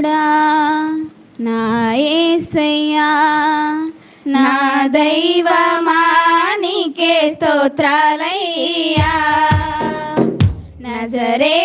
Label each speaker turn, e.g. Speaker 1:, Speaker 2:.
Speaker 1: నజరేయుడా నా యేసయ్యా నా దైవమా నీకే స్తోత్రాలయ్యా. నజరే